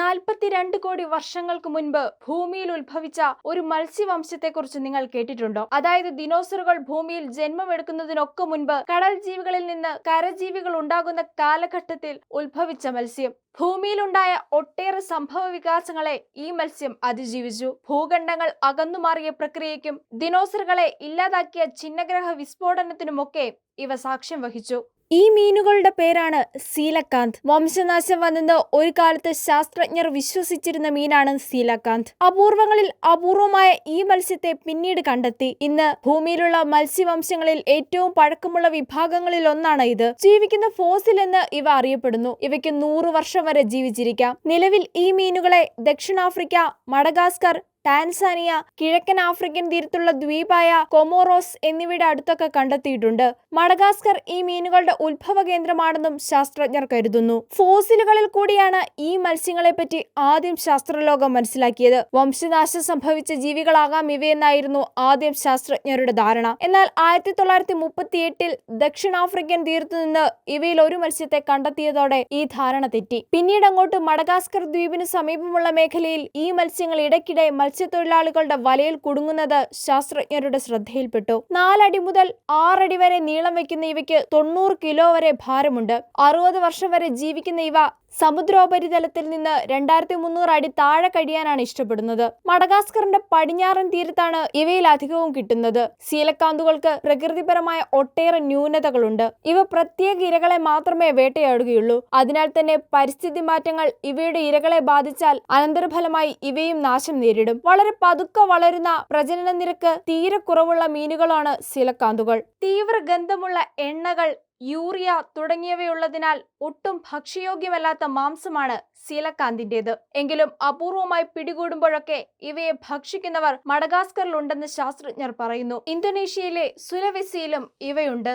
നാൽപ്പത്തിരണ്ട് കോടി വർഷങ്ങൾക്ക് മുൻപ് ഭൂമിയിൽ ഉത്ഭവിച്ച ഒരു മത്സ്യവംശത്തെക്കുറിച്ച് നിങ്ങൾ കേട്ടിട്ടുണ്ടോ? അതായത് ദിനോസറുകൾ ഭൂമിയിൽ ജന്മമെടുക്കുന്നതിനൊക്കെ മുൻപ് കടൽ ജീവികളിൽ നിന്ന് കരജീവികൾ ഉണ്ടാകുന്ന കാലഘട്ടത്തിൽ ഉത്ഭവിച്ച മത്സ്യം. ഭൂമിയിലുണ്ടായ ഒട്ടേറെ സംഭവ വികാസങ്ങളെ ഈ മത്സ്യം അതിജീവിച്ചു. ഭൂഖണ്ഡങ്ങൾ അകന്നുമാറിയ പ്രക്രിയയ്ക്കും ദിനോസറുകളെ ഇല്ലാതാക്കിയ ചിഹ്നഗ്രഹ വിസ്ഫോടനത്തിനുമൊക്കെ ഇവ സാക്ഷ്യം വഹിച്ചു. ഈ മീനുകളുടെ പേരാണ് സീലക്കാന്ത്. വംശനാശം വന്നെന്ന് ഒരു കാലത്ത് ശാസ്ത്രജ്ഞർ വിശ്വസിച്ചിരുന്ന മീനാണ് സീലക്കാന്ത്. അപൂർവങ്ങളിൽ അപൂർവമായ ഈ മത്സ്യത്തെ പിന്നീട് കണ്ടെത്തി. ഇന്ന് ഭൂമിയിലുള്ള മത്സ്യവംശങ്ങളിൽ ഏറ്റവും പഴക്കമുള്ള വിഭാഗങ്ങളിൽ ഒന്നാണ് ഇത്. ജീവിക്കുന്ന ഫോസിൽ എന്ന് ഇവ അറിയപ്പെടുന്നു. ഇവയ്ക്ക് നൂറ് വർഷം വരെ ജീവിച്ചിരിക്കാം. നിലവിൽ ഈ മീനുകളെ ദക്ഷിണാഫ്രിക്ക മഡഗാസ്കർ ടാൻസാനിയ കിഴക്കൻ ആഫ്രിക്കൻ തീരത്തുള്ള ദ്വീപായ കൊമോറോസ് എന്നിവയുടെ അടുത്തൊക്കെ കണ്ടെത്തിയിട്ടുണ്ട്. മഡഗാസ്കർ ഈ മീനുകളുടെ ഉത്ഭവ കേന്ദ്രമാണെന്നും ശാസ്ത്രജ്ഞർ കരുതുന്നു. ഫോസിലുകളിൽ കൂടിയാണ് ഈ മത്സ്യങ്ങളെപ്പറ്റി ആദ്യം ശാസ്ത്രലോകം മനസ്സിലാക്കിയത്. വംശനാശം സംഭവിച്ച ജീവികളാകാം ഇവയെന്നായിരുന്നു ആദ്യം ശാസ്ത്രജ്ഞരുടെ ധാരണ. എന്നാൽ ആയിരത്തി തൊള്ളായിരത്തി മുപ്പത്തി എട്ടിൽ ദക്ഷിണാഫ്രിക്കൻ തീരത്തു നിന്ന് ഇവയിൽ ഒരു മത്സ്യത്തെ കണ്ടെത്തിയതോടെ ഈ ധാരണ തെറ്റി. പിന്നീട് അങ്ങോട്ട് മഡഗാസ്കർ ദ്വീപിന് സമീപമുള്ള മേഖലയിൽ ഈ മത്സ്യങ്ങൾ ഇടയ്ക്കിടെ മത്സ്യത്തൊഴിലാളികളുടെ വലയിൽ കുടുങ്ങുന്നത് ശാസ്ത്രജ്ഞരുടെ ശ്രദ്ധയിൽപ്പെട്ടു. നാലടി മുതൽ ആറടി വരെ നീളം വയ്ക്കുന്ന ഇവയ്ക്ക് തൊണ്ണൂറ് കിലോ വരെ ഭാരമുണ്ട്. അറുപത് വർഷം വരെ ജീവിക്കുന്ന ഇവ സമുദ്രോപരിതലത്തിൽ നിന്ന് രണ്ടായിരത്തി മുന്നൂറ് അടി താഴെ കഴിയാനാണ് ഇഷ്ടപ്പെടുന്നത്. മഡഗാസ്കറിന്റെ പടിഞ്ഞാറൻ തീരത്താണ് ഇവയിൽ അധികവും കിട്ടുന്നത്. സീലക്കാന്തുകൾക്ക് പ്രകൃതിപരമായ ഒട്ടേറെ ന്യൂനതകളുണ്ട്. ഇവ പ്രത്യേക ഇരകളെ മാത്രമേ വേട്ടയാടുകയുള്ളൂ. അതിനാൽ തന്നെ പരിസ്ഥിതി മാറ്റങ്ങൾ ഇവയുടെ ഇരകളെ ബാധിച്ചാൽ അനന്തരഫലമായി ഇവയും നാശം നേരിടും. വളരെ പതുക്കെ വളരുന്ന പ്രജനന നിരക്ക് തീരെ കുറവുള്ള മീനുകളാണ് സീലക്കാന്തുകൾ. തീവ്ര ഗന്ധമുള്ള എണ്ണകൾ യൂറിയ തുടങ്ങിയവയുള്ളതിനാൽ ഒട്ടും ഭക്ഷ്യയോഗ്യമല്ലാത്ത മാംസമാണ് സീലക്കാന്തിന്റേത്. എങ്കിലും അപൂർവമായി പിടികൂടുമ്പോഴൊക്കെ ഇവയെ ഭക്ഷിക്കുന്നവർ മഡഗാസ്കറിലുണ്ടെന്ന് ശാസ്ത്രജ്ഞർ പറയുന്നു. ഇന്തോനേഷ്യയിലെ സുലവെസിയിലും ഇവയുണ്ട്.